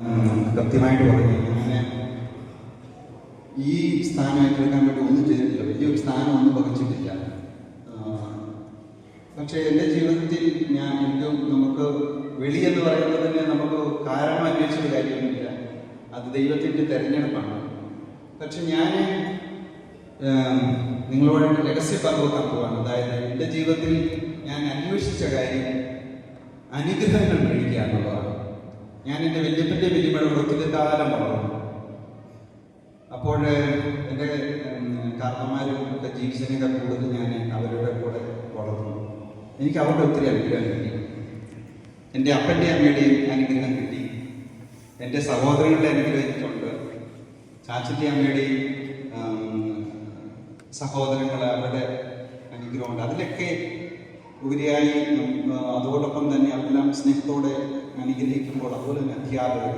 കൃത്യമായിട്ട് പറഞ്ഞു. അങ്ങനെ ഈ സ്ഥാനം ഏറ്റെടുക്കാൻ വേണ്ടി ഒന്നും ചെയ്തിട്ടില്ല. വലിയൊരു സ്ഥാനം ഒന്നും വഹിച്ചിട്ടില്ല. പക്ഷേ എന്റെ ജീവിതത്തിൽ ഞാൻ എന്റെ നമുക്ക് വെളി എന്ന് പറയുന്നതിന് നമുക്ക് കാരണം അന്വേഷിച്ചൊരു കാര്യമൊന്നുമില്ല. അത് ദൈവത്തിന്റെ തെരഞ്ഞെടുപ്പാണ്. പക്ഷെ ഞാൻ നിങ്ങളോട് രഹസ്യ പങ്കുവെക്കാൻ പോവാണ്. അതായത് എന്റെ ജീവിതത്തിൽ ഞാൻ അന്വേഷിച്ച കാര്യം അനുഗ്രഹങ്ങൾ മേടിക്കുക ഞാൻ എന്റെ വല്യപ്പന്റെ വലിയമ്മയുടെ ഒത്തിരി കാലം വളർന്നു അപ്പോൾ എന്റെ കാരണന്മാരും ഒക്കെ ജീവിച്ചതിനൊക്കെ കൂടുതൽ ഞാൻ അവരുടെ കൂടെ വളർന്നു. എനിക്ക് അവരുടെ ഒത്തിരി അനുഗ്രഹം കിട്ടി. എന്റെ അപ്പന്റെ അമ്മയുടെയും അനുഗ്രഹം കിട്ടി. എന്റെ സഹോദരങ്ങളുടെ അനുഗ്രഹം എനിക്കുണ്ട്. ചാച്ചന്റെ അമ്മയുടെയും സഹോദരങ്ങൾ അവരുടെ അനുഗ്രഹമുണ്ട്. അതിലൊക്കെ ഉപരിയായി ഉം, അതോടൊപ്പം തന്നെ എല്ലാം സ്നേഹത്തോടെ അനുഗ്രഹിക്കുമ്പോൾ അതുപോലെ തന്നെ അധ്യാപകർ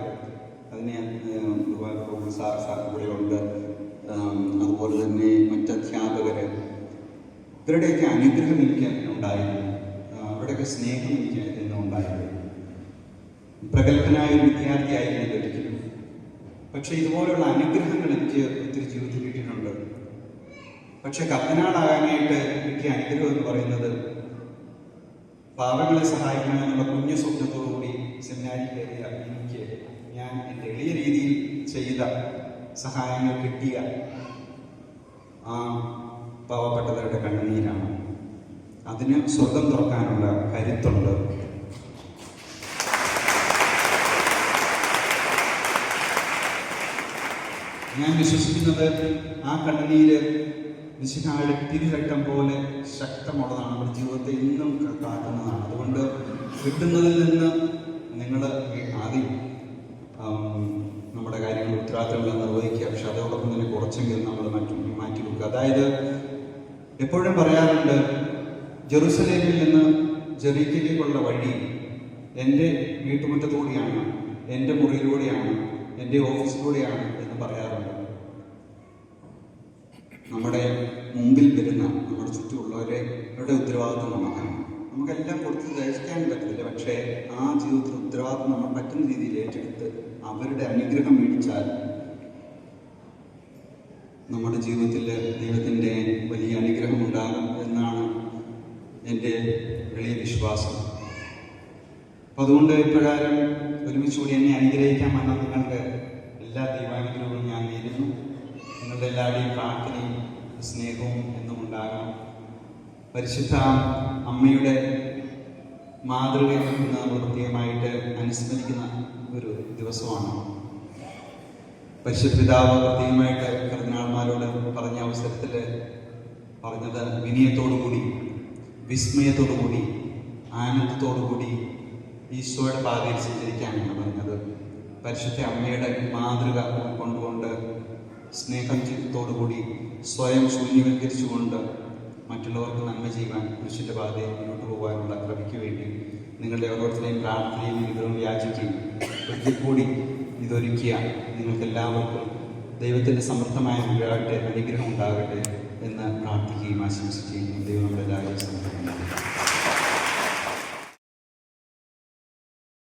അതിനെ സാർ സാർ കൂടെയുണ്ട് അതുപോലെ തന്നെ മറ്റധ്യാപകർ ഇവരുടെയൊക്കെ അനുഗ്രഹം എനിക്ക് ഉണ്ടായിരുന്നു. അവരുടെയൊക്കെ സ്നേഹം എനിക്ക് എന്നും ഉണ്ടായിരുന്നു. പ്രഗത്ഭനായ ഒരു വിദ്യാർത്ഥിയായിരുന്നു ഒരിക്കലും പക്ഷെ ഇതുപോലുള്ള അനുഗ്രഹങ്ങൾ എനിക്ക് ഒത്തിരി ജീവിതത്തിൽ കിട്ടിയിട്ടുണ്ട്. പക്ഷെ കത്തനാടാകാനായിട്ട് കിട്ടിയ അനുഗ്രഹം എന്ന് പറയുന്നത് പാവങ്ങളെ സഹായിക്കണമെന്നുള്ള കുഞ്ഞു സ്വപ്നത്തോടുകൂടി സെമിനാരി കയറിയ എനിക്ക് ഞാൻ എന്റെ എളിയ രീതിയിൽ ചെയ്ത സഹായങ്ങൾ കിട്ടിയ ആ പാവപ്പെട്ടവരുടെ കണ്ണുനീരാണ്. അതിന് സ്വർഗം തുറക്കാനുള്ള കരുത്തുണ്ട്. ഞാൻ വിശ്വസിക്കുന്നത് ആ കണ്ണുനീര് വിശുദ്ധായുടെ തിരുരക്തം പോലെ ശക്തമുള്ളതാണ് നമ്മുടെ ജീവിതത്തെ ഇന്നും കാക്കുന്നതാണ്. അതുകൊണ്ട് കിട്ടുന്നതിൽ നിന്ന് നിങ്ങൾ ആദ്യം നമ്മുടെ കാര്യങ്ങൾ ഉത്തരവാദിത്തങ്ങളെ നിർവഹിക്കുക. പക്ഷെ അതോടൊപ്പം തന്നെ കുറച്ചെങ്കിലും നമ്മൾ മാറ്റി മാറ്റി കൊടുക്കുക അതായത് എപ്പോഴും പറയാറുണ്ട് ജെറുസലേമിൽ നിന്ന് ജെറീക്കിലേക്കുള്ള വഴി എന്റെ വീട്ടുമുറ്റത്തൂടെയാണ് എന്റെ മുറിയിലൂടെയാണ് എന്റെ ഓഫീസിലൂടെയാണ് എന്ന് പറയാറുണ്ട്. നമ്മുടെ മുമ്പിൽ വരുന്ന നമ്മുടെ ചുറ്റുമുള്ളവരെ അവരുടെ ഉത്തരവാദിത്വം നമുക്കാണ് നമുക്കെല്ലാം കൊടുത്ത് ദഹിക്കാൻ പറ്റത്തില്ല. പക്ഷേ ആ ജീവിതത്തിൽ ഉത്തരവാദിത്വം നമ്മൾ പറ്റുന്ന രീതിയിൽ ഏറ്റെടുത്ത് അവരുടെ അനുഗ്രഹം മേടിച്ചാൽ നമ്മുടെ ജീവിതത്തിൽ ദൈവത്തിന്റെ വലിയ അനുഗ്രഹം ഉണ്ടാകും എന്നാണ് എന്റെ വലിയ വിശ്വാസം. അപ്പം അതുകൊണ്ട് ഇപ്രകാരം ഒരുമിച്ച് കൂടി എന്നെ അനുഗ്രഹിക്കാൻ വന്ന നിങ്ങളുടെ എല്ലാ ദൈവാനുഗ്രഹവും ഞാൻ നേരുന്നു. നിങ്ങളുടെ എല്ലാവരുടെയും സ്നേഹവും എന്നും ഉണ്ടാകണം പരിശുദ്ധ അമ്മയുടെ മാതൃകയിൽ നിന്ന് നമ്മൾ പ്രത്യേകമായിട്ട് അനുസ്മരിക്കുന്ന ഒരു ദിവസമാണ്. പരിശുദ്ധ പിതാവ് പ്രത്യേകമായിട്ട് കർദിനാൾമാരോട് പറഞ്ഞ അവസരത്തിൽ പറഞ്ഞത് വിനയത്തോടുകൂടി വിസ്മയത്തോടുകൂടി ആനന്ദത്തോടുകൂടി ഈശോയുടെ പാതയിൽ സഞ്ചരിക്കാനാണ് പറഞ്ഞത്. പരിശുദ്ധ അമ്മയുടെ മാതൃക ഉൾക്കൊണ്ടുകൊണ്ട് സ്നേഹത്തോടുകൂടി സ്വയം ശൂന്യവൽക്കരിച്ചുകൊണ്ട് മറ്റുള്ളവർക്ക് നന്മ ചെയ്യുവാൻ പുരുഷന്റെ പാതയിൽ മുന്നോട്ട് പോകാനുള്ള കൃപയ്ക്ക് വേണ്ടി നിങ്ങളുടെ ഓരോരുത്തരെയും പ്രാർത്ഥനയും അനുഗ്രഹവും യാചിക്കുകയും ഒരിക്കൽ കൂടി ഇതൊരുക്കിയ നിങ്ങൾക്ക് എല്ലാവർക്കും ദൈവത്തിന്റെ സമൃദ്ധമായ വിവരാകട്ടെ അനുഗ്രഹം ഉണ്ടാകട്ടെ എന്ന് പ്രാർത്ഥിക്കുകയും ആശംസിക്കുകയും ദൈവം സമർപ്പിക്കുന്നു